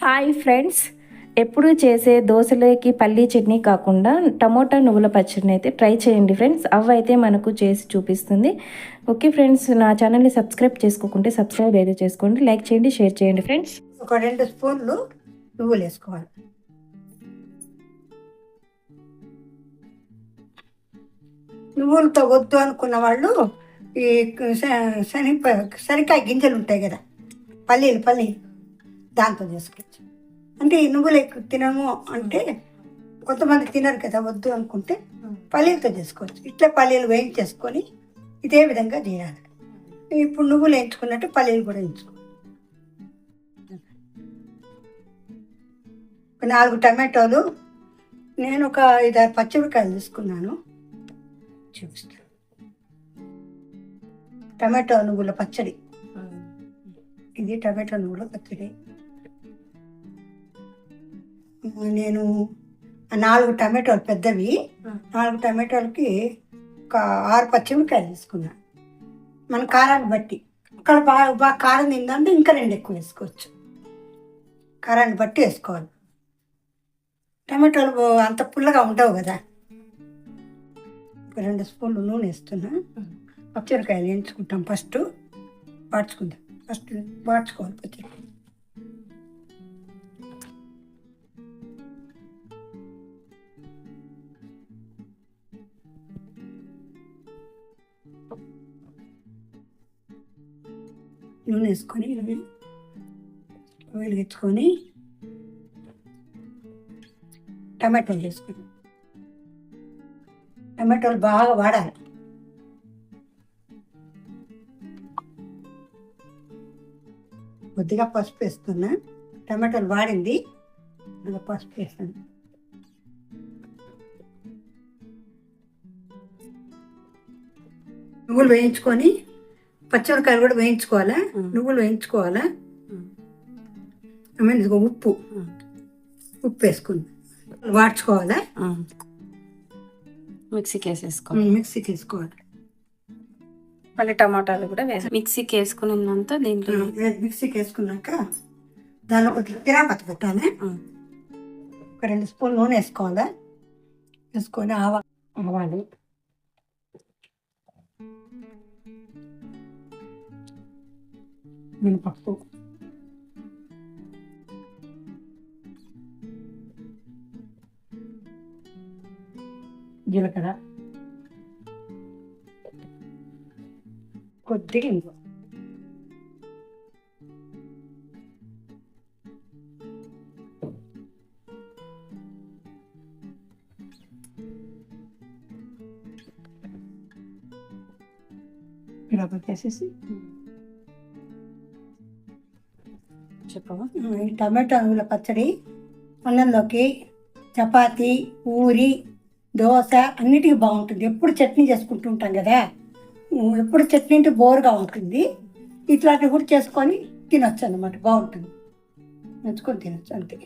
Hi friends ఎప్పుడు చేసే దోశలోకి పల్లీ చట్నీ కాకుండా టమోటా నువ్వుల పచ్చడిని అయితే ట్రై చేయండి ఫ్రెండ్స్ అవి అయితే మనకు చేసి చూపిస్తుంది. ఓకే ఫ్రెండ్స్ నా ఛానల్ని సబ్స్క్రైబ్ చేసుకోకుంటే సబ్స్క్రైబ్ అయితే చేసుకోండి లైక్ చేయండి షేర్ చేయండి ఫ్రెండ్స్ ఒక రెండు స్పూన్లు నువ్వులు వేసుకోవాలి. నువ్వులతో వద్దు అనుకున్న వాళ్ళు ఈ శ- శని గింజలు ఉంటాయి కదా పల్లీలు పల్లీలు. దాంతో చేసుకోవచ్చు అంటే నువ్వులు ఎక్కువ తినము అంటే కొంతమంది తినరు కదా వద్దు అనుకుంటే పల్లీలతో చేసుకోవచ్చు. ఇట్లా పల్లీలు వేయించేసుకొని ఇదే విధంగా చేయాలి. ఇప్పుడు నువ్వులు వేయించుకున్నట్టు పల్లీలు కూడా వేయించుకోవాలి ఒక నాలుగు టమాటోలు నేను ఒక ఐదారు పచ్చిమిరకాయలు తీసుకున్నాను. చూపిస్తాను టమాటో నువ్వుల పచ్చడి. ఇది టమాటో నువ్వుల పచ్చడి. నేను నాలుగు టమాటోలు పెద్దవి. నాలుగు టమాటోలకి ఒక ఆరు పచ్చిమిరకాయలు తీసుకున్నాను మన కారాన్ని బట్టి. ఇక్కడ బాగా బాగా కారం తిందంటే ఇంకా రెండు ఎక్కువ వేసుకోవచ్చు. కారాన్ని బట్టి వేసుకోవాలి. టమాటోలు అంత పుల్లగా ఉండవు కదా. ఒక రెండు స్పూన్లు నూనె వేస్తున్నా. పచ్చిమిరకాయలు వేయించుకుంటాం ఫస్ట్. వాడ్చుకుందాం. ఫస్ట్ వాడ్చుకోవాలి పచ్చిమిరకాయ నూనె వేసుకొని వెలిగించుకొని టమాటోలు వేసుకుని టమాటోలు బాగా వాడాలి కొద్దిగా పసుపు వేస్తున్నా టమాటోలు వాడింది కొద్దిగా పసుపు వేస్తాను నువ్వులు వేయించుకొని పచ్చిమిరకాయలు కూడా వేయించుకోవాలా? నువ్వులు వేయించుకోవాలా? ఇదిగో ఉప్పు. ఉప్పు వేసుకుంది. వాడ్చుకోవాలా? మిక్సీకి వేసేసుకో. మిక్సీకి వేసుకోవాలి. మళ్ళీ టమాటాలు కూడా వేసి మిక్సీకి వేసుకున్నంత దీంట్లో మిక్సీకి వేసుకున్నాక దానిలో కొద్దిగా తిరాపతి పెట్టాలి. ఒక రెండు స్పూన్ నూనె వేసుకోవాలా? వేసుకొని ఆవా ఆవాలు. మినపప్పు జీలకర్ర కొద్దిగా ఇంకో ఇలా పెట్టేసేసి చెప్పవా ఈ టమాటో నువ్వుల పచ్చడి అన్నంలోకి చపాతి పూరి దోశ అన్నిటికీ బాగుంటుంది. ఎప్పుడు చట్నీ చేసుకుంటూ ఉంటాం కదా. ఎప్పుడు చట్నీ అంటే బోరుగా ఉంటుంది. ఇట్లాంటివి కూడా చేసుకొని తినొచ్చు అన్నమాట. బాగుంటుంది. నచ్చుకొని తినొచ్చు అంతే.